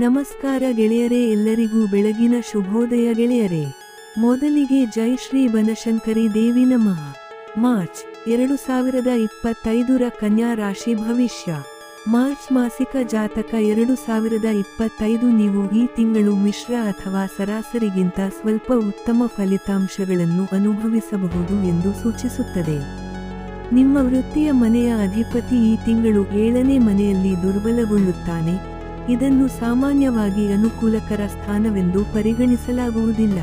ನಮಸ್ಕಾರ ಗೆಳೆಯರೇ ಎಲ್ಲರಿಗೂ ಬೆಳಗಿನ ಶುಭೋದಯ ಗೆಳೆಯರೇ. ಮೊದಲಿಗೆ ಜೈ ಶ್ರೀ ಬನಶಂಕರಿ ದೇವಿ ನಮಃ. ಮಾರ್ಚ್ ಎರಡು ಸಾವಿರದ ಇಪ್ಪತ್ತೈದರ ಕನ್ಯಾ ರಾಶಿ ಭವಿಷ್ಯ. ಮಾರ್ಚ್ ಮಾಸಿಕ ಜಾತಕ ಎರಡು ಸಾವಿರದ ಇಪ್ಪತ್ತೈದು ನೀವು ಈ ತಿಂಗಳು ಮಿಶ್ರ ಅಥವಾ ಸರಾಸರಿಗಿಂತ ಸ್ವಲ್ಪ ಉತ್ತಮ ಫಲಿತಾಂಶಗಳನ್ನು ಅನುಭವಿಸಬಹುದು ಎಂದು ಸೂಚಿಸುತ್ತದೆ. ನಿಮ್ಮ ವೃತ್ತಿಯ ಮನೆಯ ಅಧಿಪತಿ ಈ ತಿಂಗಳು ಏಳನೇ ಮನೆಯಲ್ಲಿ ದುರ್ಬಲಗೊಳ್ಳುತ್ತಾನೆ. ಇದನ್ನು ಸಾಮಾನ್ಯವಾಗಿ ಅನುಕೂಲಕರ ಸ್ಥಾನವೆಂದು ಪರಿಗಣಿಸಲಾಗುವುದಿಲ್ಲ.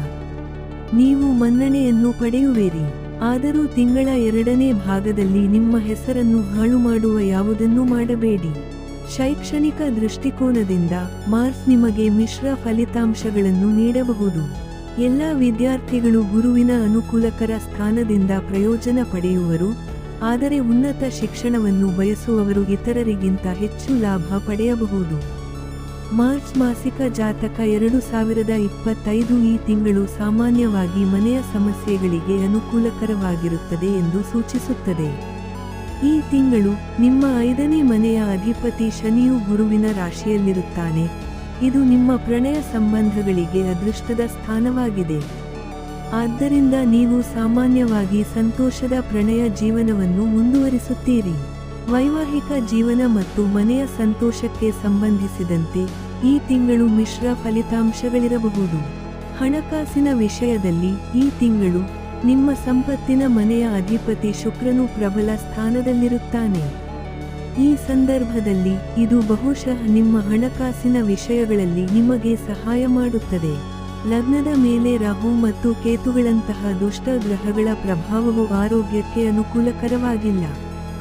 ನೀವು ಮನ್ನಣೆಯನ್ನು ಪಡೆಯುವಿರಿ. ಆದರೂ ತಿಂಗಳ ಎರಡನೇ ಭಾಗದಲ್ಲಿ ನಿಮ್ಮ ಹೆಸರನ್ನು ಹಾಳು ಮಾಡುವ ಯಾವುದನ್ನೂ ಮಾಡಬೇಡಿ. ಶೈಕ್ಷಣಿಕ ದೃಷ್ಟಿಕೋನದಿಂದ ಮಾರ್ಸ್ ನಿಮಗೆ ಮಿಶ್ರ ಫಲಿತಾಂಶಗಳನ್ನು ನೀಡಬಹುದು. ಎಲ್ಲ ವಿದ್ಯಾರ್ಥಿಗಳು ಗುರುವಿನ ಅನುಕೂಲಕರ ಸ್ಥಾನದಿಂದ ಪ್ರಯೋಜನ ಪಡೆಯುವರು. ಆದರೆ ಉನ್ನತ ಶಿಕ್ಷಣವನ್ನು ಬಯಸುವವರು ಇತರರಿಗಿಂತ ಹೆಚ್ಚು ಲಾಭ ಪಡೆಯಬಹುದು. ಮಾರ್ಚ್ ಮಾಸಿಕ ಜಾತಕ ಎರಡು ಸಾವಿರದ ಇಪ್ಪತ್ತೈದು ಈ ತಿಂಗಳು ಸಾಮಾನ್ಯವಾಗಿ ಮನೆಯ ಸಮಸ್ಯೆಗಳಿಗೆ ಅನುಕೂಲಕರವಾಗಿರುತ್ತದೆ ಎಂದು ಸೂಚಿಸುತ್ತದೆ. ಈ ತಿಂಗಳು ನಿಮ್ಮ ಐದನೇ ಮನೆಯ ಅಧಿಪತಿ ಶನಿಯು ಗುರುವಿನ ರಾಶಿಯಲ್ಲಿರುತ್ತಾನೆ. ಇದು ನಿಮ್ಮ ಪ್ರಣಯ ಸಂಬಂಧಗಳಿಗೆ ಅದೃಷ್ಟದ ಸ್ಥಾನವಾಗಿದೆ. ಆದ್ದರಿಂದ ನೀವು ಸಾಮಾನ್ಯವಾಗಿ ಸಂತೋಷದ ಪ್ರಣಯ ಜೀವನವನ್ನು ಮುಂದುವರಿಸುತ್ತೀರಿ. ವೈವಾಹಿಕ ಜೀವನ ಮತ್ತು ಮನೆಯ ಸಂತೋಷಕ್ಕೆ ಸಂಬಂಧಿಸಿದಂತೆ ಈ ತಿಂಗಳು ಮಿಶ್ರ ಫಲಿತಾಂಶಗಳಿರಬಹುದು. ಹಣಕಾಸಿನ ವಿಷಯದಲ್ಲಿ ಈ ತಿಂಗಳು ನಿಮ್ಮ ಸಂಪತ್ತಿನ ಮನೆಯ ಅಧಿಪತಿ ಶುಕ್ರನು ಪ್ರಬಲ ಸ್ಥಾನದಲ್ಲಿರುತ್ತಾನೆ. ಈ ಸಂದರ್ಭದಲ್ಲಿ ಇದು ಬಹುಶಃ ನಿಮ್ಮ ಹಣಕಾಸಿನ ವಿಷಯಗಳಲ್ಲಿ ನಿಮಗೆ ಸಹಾಯ ಮಾಡುತ್ತದೆ. ಲಗ್ನದ ಮೇಲೆ ರಾಹು ಮತ್ತು ಕೇತುಗಳಂತಹ ದುಷ್ಟ ಗ್ರಹಗಳ ಪ್ರಭಾವವು ಆರೋಗ್ಯಕ್ಕೆ ಅನುಕೂಲಕರವಾಗಿಲ್ಲ.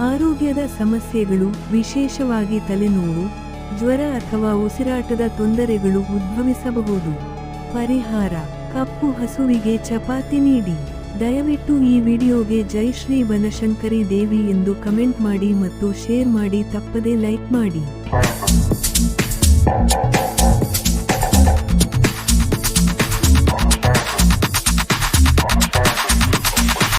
ಆರೋಗ್ಯದ ಸಮಸ್ಯೆಗಳು, ವಿಶೇಷವಾಗಿ ತಲೆನೋವು ಜ್ವರ ಅಥವಾ ಉಸಿರಾಟದ ತೊಂದರೆಗಳು ಉದ್ಭವಿಸಬಹುದು. ಪರಿಹಾರ, ಕಪ್ಪು ಹಸುವಿಗೆ ಚಪಾತಿ ನೀಡಿ. ದಯವಿಟ್ಟು ಈ ವಿಡಿಯೋಗೆ ಜೈ ಶ್ರೀ ಬನಶಂಕರಿ ದೇವಿ ಎಂದು ಕಮೆಂಟ್ ಮಾಡಿ ಮತ್ತು ಶೇರ್ ಮಾಡಿ ತಪ್ಪದೆ ಲೈಕ್ ಮಾಡಿ.